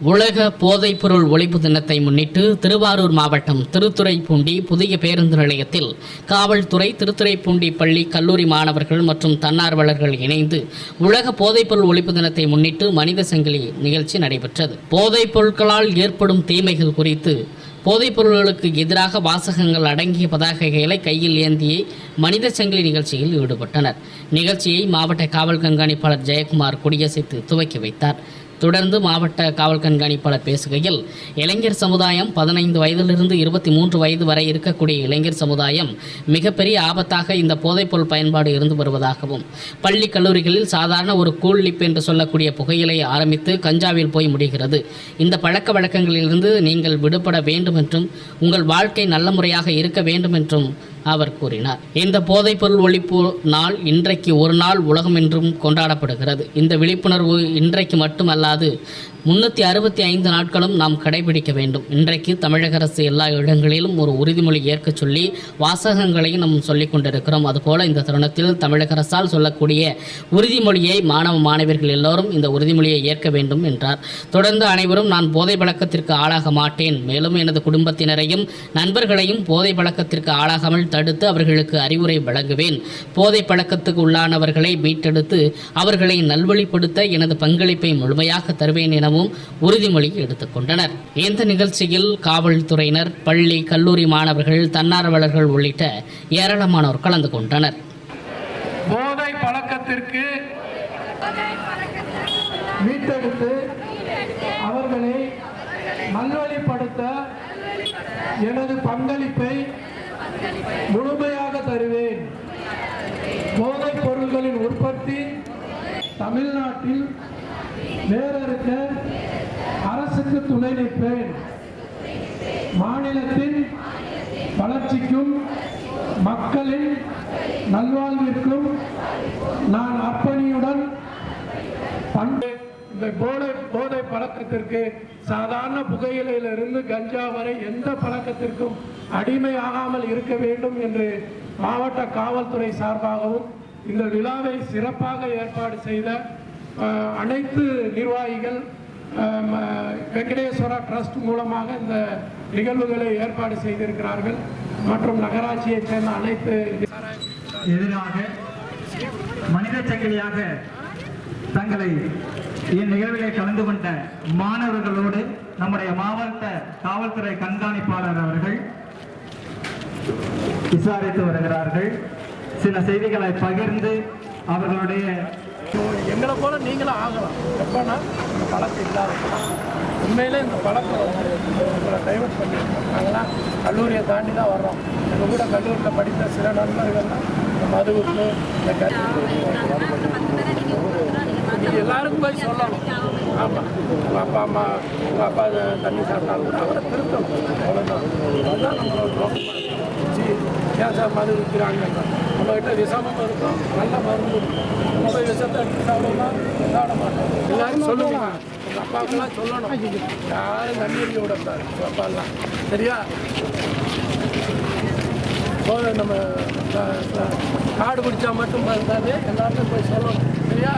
உலக போதைப்பொருள் ஒழிப்பு தினத்தை முன்னிட்டு திருவாரூர் மாவட்டம் திருத்துறைப்பூண்டி புதிய பேருந்து நிலையத்தில் காவல்துறை திருத்துறைப்பூண்டி பள்ளி கல்லூரி மாணவர்கள் மற்றும் தன்னார்வலர்கள் இணைந்து உலக போதைப்பொருள் ஒழிப்பு தினத்தை முன்னிட்டு மனித சங்கிலி நிகழ்ச்சி நடைபெற்றது. போதைப் பொருட்களால் ஏற்படும் தீமைகள் குறித்து போதைப் பொருள்களுக்கு எதிராக வாசகங்கள் அடங்கிய பதாகைகளை கையில் ஏந்திய மனித சங்கிலி நிகழ்ச்சியில் ஈடுபட்டனர். நிகழ்ச்சியை மாவட்ட காவல் கண்காணிப்பாளர் ஜெயக்குமார் கொடியசைத்து துவக்கி வைத்தார். தொடர்ந்து மாவட்ட காவல் கண்காணிப்பாளர் பேசுகையில் இளைஞர் சமுதாயம் பதினைந்து வயதிலிருந்து இருபத்தி மூன்று வயது வரை இருக்கக்கூடிய இளைஞர் சமுதாயம் மிகப்பெரிய ஆபத்தாக இந்த போதைப்பொருள் பயன்பாடு இருந்து வருவதாகவும் பள்ளி கல்லூரிகளில் சாதாரண ஒரு கூழ்லிப் என்று சொல்லக்கூடிய புகையிலை ஆரம்பித்து கஞ்சாவில் போய் முடிகிறது. இந்த பழக்க வழக்கங்களிலிருந்து நீங்கள் விடுபட வேண்டும் என்றும் உங்கள் வாழ்க்கை நல்ல முறையாக இருக்க வேண்டும் என்றும் அவர் கூறினார். இந்த போதைப்பொருள் ஒழிப்பு நாள் இன்றைக்கு ஒரு நாள் உலகம் என்றும் கொண்டாடப்படுகிறது. இந்த விழிப்புணர்வு இன்றைக்கு மட்டுமல்ல மட்டுமல்லாது முன்னூற்றி அறுபத்தி ஐந்து நாட்களும் நாம் கடைபிடிக்க வேண்டும். இன்றைக்கு தமிழக அரசு எல்லா இடங்களிலும் ஒரு உறுதிமொழி ஏற்க சொல்லி வாசகங்களையும் நாம் சொல்லிக் கொண்டிருக்கிறோம். அதுபோல இந்த தருணத்தில் தமிழக அரசால் சொல்லக்கூடிய உறுதிமொழியை மாணவ மாணவியர்கள் எல்லோரும் இந்த உறுதிமொழியை ஏற்க வேண்டும் என்றார். தொடர்ந்து அனைவரும் நான் போதை பழக்கத்திற்கு ஆளாக மாட்டேன். மேலும் எனது குடும்பத்தினரையும் நண்பர்களையும் போதை பழக்கத்திற்கு ஆளாகாமல் தடுத்து அவர்களுக்கு அறிவுரை வழங்குவேன். போதை பழக்கத்துக்கு உள்ளானவர்களை மீட்டெடுத்து அவர்களை நல்வழிப்படுத்த எனது பங்களிப்பை முழுமையாக தருவேன் எனவும் உறுதிமொழி எடுத்துக்கொண்டனர் இந்த நிகழ்ச்சியில் காவல்துறையினர் பள்ளி கல்லூரி மாணவர்கள் தன்னார்வலர்கள் உள்ளிட்ட ஏராளமானோர் கலந்து கொண்டனர். போதை பழக்கத்திற்கு மீட்டெடுத்து அவர்களை நல்வழிப்படுத்த எனது பங்களிப்பை முழுமையாக தருவேன். போதைப் பொருள்களின் உற்பத்தி தமிழ்நாட்டில் வேறறுக்க அரசுக்கு துணை நிற்பேன். மாநிலத்தின் வளர்ச்சிக்கும் மக்களின் நல்வாழ்விற்கும் நான் அர்ப்பணியுடன் பண்டு இந்த போதை போதை பழக்கத்திற்கு சாதாரண புகையிலையிலிருந்து கஞ்சா வரை எந்த பழக்கத்திற்கும் அடிமையாகாமல் இருக்க வேண்டும் என்று மாவட்ட காவல்துறை சார்பாகவும் இந்த விழாவை சிறப்பாக ஏற்பாடு செய்த அனைத்து நிர்வாகிகள் வெங்கடேஸ்வரா ட்ரஸ்ட் மூலமாக இந்த நிகழ்வுகளை ஏற்பாடு செய்திருக்கிறார்கள். மற்றும் நகராட்சியைச் சேர்ந்த அனைத்து எதிராக மனித சங்கிலியாக தங்களை இந்நிகழ்விலே கலந்து கொண்ட மாணவர்களோடு நம்முடைய மாவட்ட காவல்துறை கண்காணிப்பாளர் அவர்கள் விசாரித்து வருகிறார்கள். சில செய்திகளை பகிர்ந்து அவர்களுடைய எங்களை போல நீங்களும் ஆகலாம். எப்போனா இந்த பழக்கம் இல்லாத உண்மையிலே இந்த பழக்கம் வந்து உங்களை டைவர்ட் பண்ணியிருக்கோம் நாங்களாம் கல்லூரியை தாண்டி தான் வர்றோம். எங்கள் கூட கல்லூரியில் படித்த சில நண்பர்கள்லாம் இந்த மதுவுக்கு இந்த கல்வி எல்லாருக்கும் போய் சொல்லணும். ஆமாம் உங்கள் அப்பா அம்மா உங்கள் அப்பா தண்ணி சாப்பிட்டாலும் கூட அவரை திருத்தணும். அவ்வளோதான் அதுதான் நம்மளோட நோக்கம் சரி சார் மது விற்கிறாங்க நம்மகிட்ட விஷமும் இருக்கும் நல்ல மருந்து இருக்கும். நம்ம போய் விஷத்தை எடுத்து சாப்பிடலாம் சாப்பிட மாட்டோம் எல்லாரும் சொல்லுங்க. உங்கள் அப்பாவுக்கெல்லாம் சொல்லணும். யாரும் தண்ணி அடிக்க விடக்கூடாது உங்கள் அப்பாலாம். சரியா? போதும் நம்ம காடு பிடிச்சா மட்டும் இருந்தாலே எல்லாருமே போய் சொல்லணும். சரியா?